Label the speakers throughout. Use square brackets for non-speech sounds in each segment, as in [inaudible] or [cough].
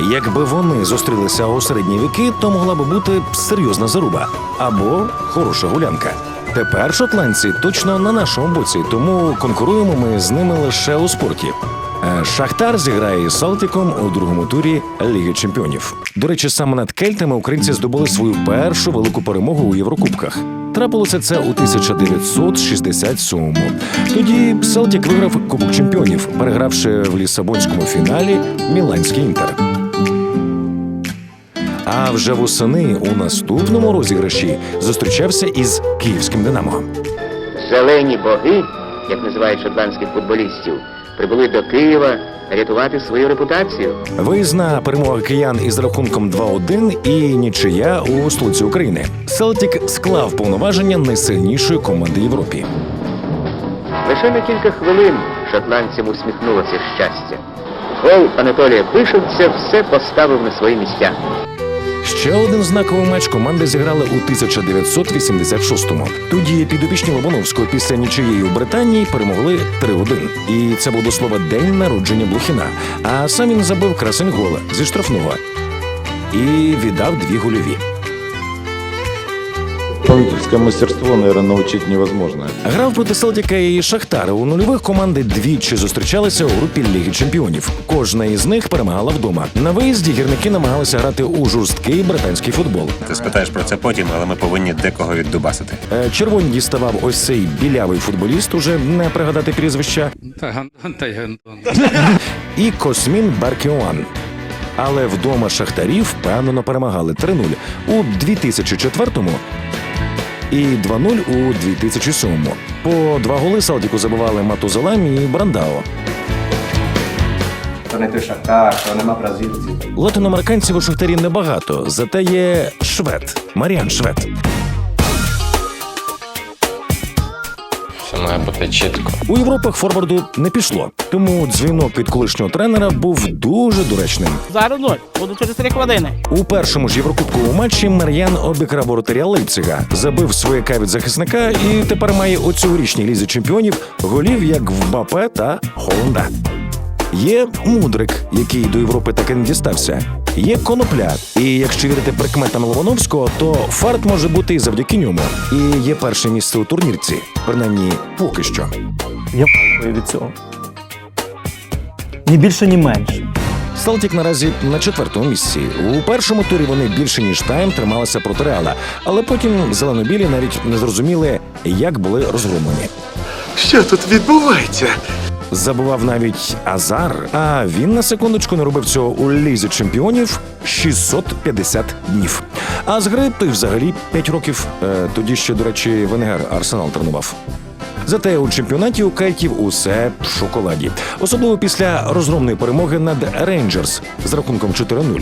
Speaker 1: Якби вони зустрілися у середні віки, то могла би бути серйозна заруба або хороша гулянка. Тепер шотландці точно на нашому боці, тому конкуруємо ми з ними лише у спорті. Е, Шахтар зіграє із Салтіком у другому турі Ліги Чемпіонів. До речі, саме над кельтами українці здобули свою першу велику перемогу у Єврокубках. Трапилося це у 1967-му. Тоді Селтік виграв Кубок чемпіонів, перегравши в лісабонському фіналі Міланський інтер. А вже восени у наступному розіграші зустрічався із київським Динамо.
Speaker 2: Зелені боги, як називають шотландських футболістів, прибули до Києва рятувати свою репутацію.
Speaker 1: Виїзна перемога киян із рахунком 2-1 і нічия у столиці України. Селтік склав повноваження найсильнішої команди Європі.
Speaker 2: Лише на кілька хвилин шотландцям усміхнулося щастя. Гол Анатолія Бишевця все поставив на свої місця.
Speaker 1: Ще один знаковий матч команди зіграли у 1986-му. Тоді підопічні Лобановського після нічиєї в Британії перемогли 3-1. І це був до слова день народження Блохіна. А сам він забив красень гола зі штрафного і віддав дві гольові.
Speaker 3: Исполнительское мастерство, наверное, научить невозможно.
Speaker 1: Грав проти Селтіка і Шахтара. У нульових команди двічі зустрічалися у групі Ліги Чемпіонів. Кожна із них перемагала вдома. На виїзді гірники намагалися грати у жорсткий британський футбол.
Speaker 4: Ти спитаєш про це потім, але ми повинні декого віддубасити.
Speaker 1: Е, Червоні діставав ось цей білявий футболіст, уже не пригадати прізвища,
Speaker 5: Та Антон, та й Антон.
Speaker 1: і Космін Баркіоан. Але вдома шахтарів впевнено перемагали 3-0 у 2004-му і 2-0 у 2007-му. По два голи Салтіку забивали Матузалам і Брандао.
Speaker 6: То не той шахтар, то нема бразильців.
Speaker 1: Латиноамериканців у Шахтарі небагато, зате є швед Маріан Швед.
Speaker 7: Має бути чітко.
Speaker 1: У Європах форварду не пішло, тому дзвінок від колишнього тренера був дуже доречним.
Speaker 8: Зараз ноль. Буду через три хвилини.
Speaker 1: У першому ж єврокубковому матчі Мар'ян обікрав воротаря Лейпцига, забив свояка від захисника і тепер має у цьогорічній лізі чемпіонів голів як в Мбапе та Холланда. Є мудрик, який до Європи так і не дістався. Є конопля, і якщо вірити прикметам Лобановського, то фарт може бути і завдяки ньому. І є перше місце у турнірці, принаймні поки що.
Speaker 9: Я від цього. Ні більше, ні менше.
Speaker 1: Селтік наразі на четвертому місці. У першому турі вони більше ніж тайм трималися проти Реала, але потім зеленобілі навіть не зрозуміли, як були розгромлені.
Speaker 10: Що тут відбувається?
Speaker 1: Забував навіть Азар, а він на секундочку не робив цього у лізі чемпіонів 650 днів. А з гри той взагалі 5 років. Е, тоді ще, до речі, Венгер Арсенал тренував. Зате у чемпіонаті у кайтів усе в шоколаді, особливо після розгромної перемоги над Рейнджерс з рахунком 4-0.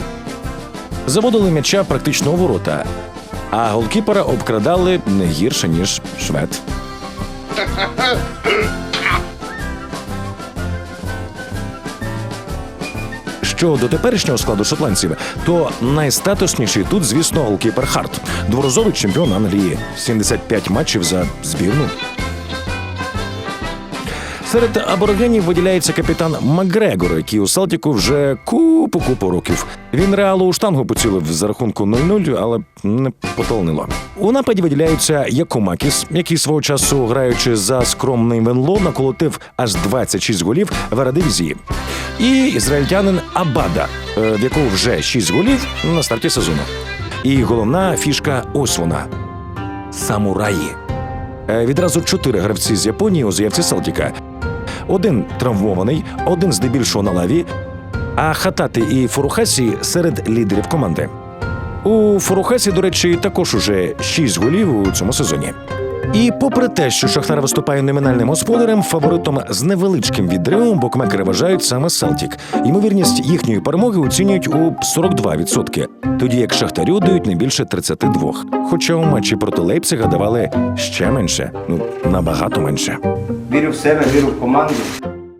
Speaker 1: Заводили м'яча практично у ворота, а голкіпера обкрадали не гірше ніж швед. [laughs] Що до теперішнього складу шотландців, то найстатусніший тут, звісно, голкіпер Харт, дворазовий чемпіон Англії, 75 матчів за збірну. Серед аборигенів виділяється капітан Макгрегор, який у Селтіку вже купу купу років. Він реалу у штангу поцілив за рахунку 0-0, але не потолнило. У нападі виділяються Якумакіс, який свого часу, граючи за скромний Венло, наколотив аж 26 голів в Ерадивізії. І ізраїльтянин Абада, е, в якого вже 6 голів на старті сезону. І головна фішка ось вона самураї. Е, Відразу чотири гравці з Японії у заявці Селтіка. Один травмований, один здебільшого на лаві, а Хатати і Фурухасі серед лідерів команди. У Фурухасі, до речі, також уже 6 голів у цьому сезоні. І попри те, що Шахтар виступає номінальним господарем, фаворитом з невеличким відривом букмекери вважають саме Селтік. Ймовірність їхньої перемоги оцінюють у 42%, тоді як Шахтарю дають не більше 32%. Хоча у матчі проти Лейпцига давали ще менше, ну набагато менше.
Speaker 6: Вірю в себе, вірю в команду.